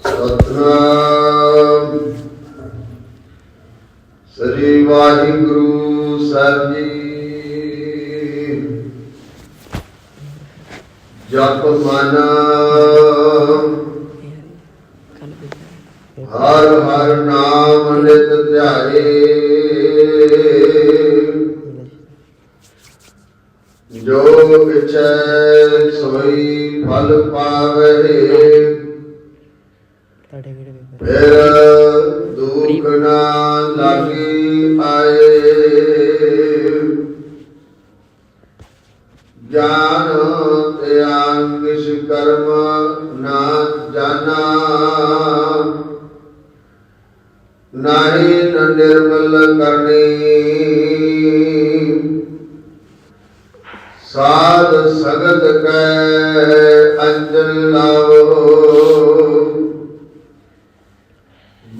ਸਤਨਾਮ। ਸ੍ਰੀ ਵਾਹਿਗੁਰੂ ਸਾਹਿਬ ਜੀ। ਜਪ ਮਨ। ਹਰ ਹਰ ਨਾਮ ਨਿਤ ਧਿਆਏ। ਜੋ ਵਿਚੈ ਸੋਈ ਫਲ ਪਾਵੇ। ਤੁਹਾਡੇ ਕਿਹੜੇ ਪੇਪਰ ਫਿਰ ਦੁਖ ਨਾ ਲਾਗੀ ਆਏ। ਜਾਨ ਤਿਆਗ ਕਿਸ ਕਰਮ ਨਾ ਜਾਣਾ। ਨਾਹੀ ਨ ਨਿਰਮਲ ਕਰਨੀ। ਸਾਧ ਸਗਤ ਕੈ ਅੰਜਨ ਲਾਵੋ।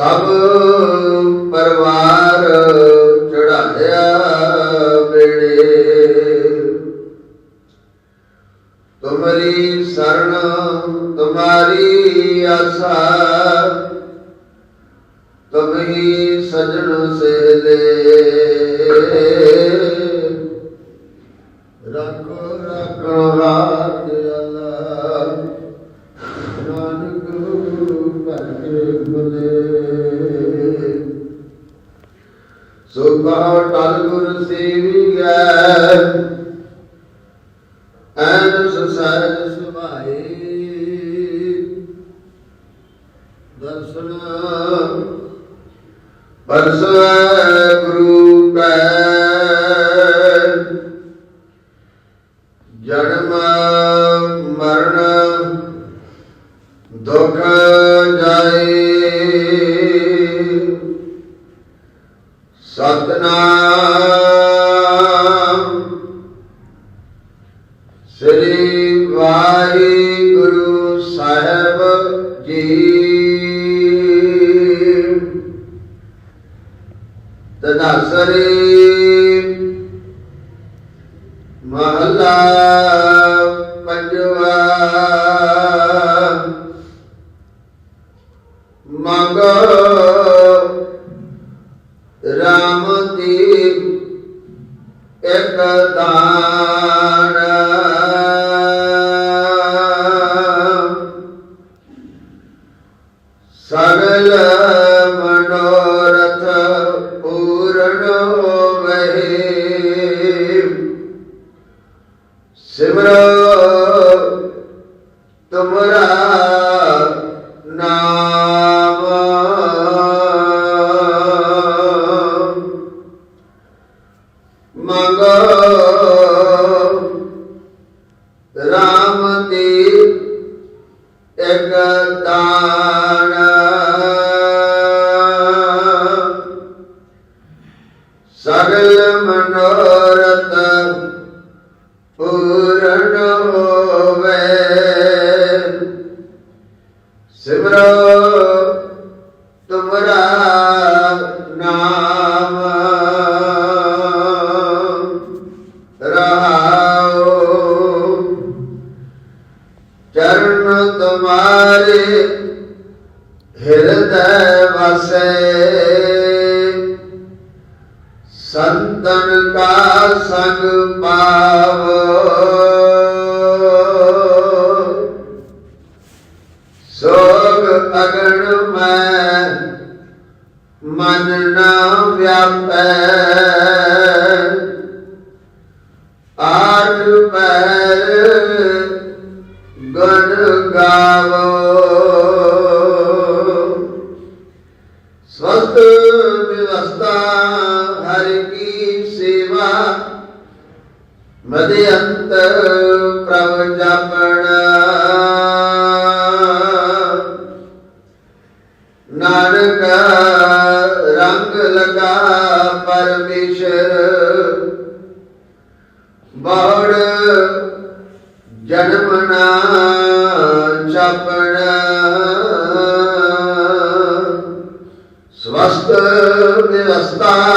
ਸਭ ਪਰਵਾਰ ਚੜਾਇਆ ਬੇੜੇ। ਤੁਮਰੀ ਸਰਣ ਤੁਮਾਰੀ ਆਸਾ ਤੁਮ ਹੀ ਸਜਣ ਸੇਲੇ। ਰੱਖੋ ਰੱਖੋ ਹਾਥ ਅੱਲਾ। ਨਾਨਕ ਭਜੇ ਬਲੇ। ਸੋ ਟਲ ਗੁਰ ਸੇਵੀਐ। ਐਨ ਸਸਹਿਜ ਸੁਭਾਏ। ਦਰਸ਼ਨ ਪਰਸੈ ਗੁਰੂ ਕੈ। ਜਨਮ ਮਰਨ ਦੁਖ ਵਾਹਿਗੁਰੂ ਸਾਹਿਬ ਜੀ। ਤਨਾਸਰੀ ਮਹਲਾ ਪੰਜਵਾ। ਮੰਗ ਰਾਮ ਦੀ ਇੱਕ ਦਾਨ। ਰਾਮ ਦੀ ਇਕ ਦਾਨ ਸਗਲ ਮਨੋਰਥ ਪੂਰਨ ਹੋਵੇ। ਸਿਮਰੋ ਤੁਮਰਾ ਹਿਰਦੈ ਵਸੈ। ਸੰਤਨ ਕਾ ਸੰਗ ਪਾਵੋ। ਸੋਗ ਅਗਣ ਮੈਂ ਮਨ ਨਾ ਵਿਆਪੈ। ਆਠ ਪੈਰ ਗੁਣ ਹਰਿ ਕੀ ਸੇਵਾ ਮਦੇ ਅੰਤ ਪ੍ਰਭ ਜਪਣਾ ਨਾਨਕ ਰੰਗ ਲਗਾ ਪਰਮੇਸ਼ਰ, ਬੜ ਜਨਮ ਨਾ ਚਪਣਾ ਸਵਸਤ ਵਿਵਸਥਾ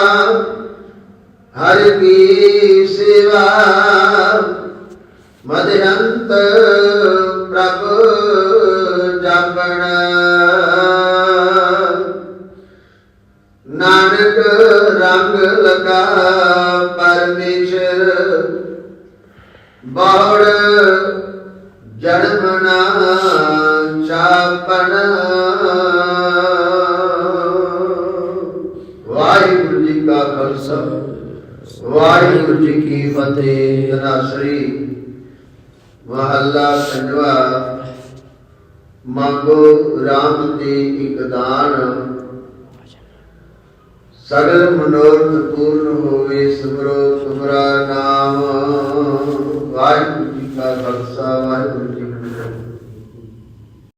ਰੰਗ ਲਗਾ ਪਰਮੇਸ਼ਰ। ਬਾੜ ਜਨਮ ਨਾ ਚਾਪਣਾ। ਵਾਹਿਗੁਰੂ ਜੀ ਕਾ ਖਾਲਸਾ, ਵਾਹਿਗੁਰੂ ਜੀ ਕੀ ਫਤਿਹ। ਜਨਾਸਰੀ ਮਹੱਲਾ ਪੰਜਵਾ। ਮੰਗੋ RAM ਤੇ ਇਕ ਦਾਨ ਸਗਲ ਮਨੋਰਥ ਪੂਰਨ ਹੋਵੇ ਸਿਮਰੋ ਤੁਮਰਾ ਨਾਮ। ਵਾਹਿਗੁਰੂ ਜੀ ਕਾ ਖਾਲਸਾ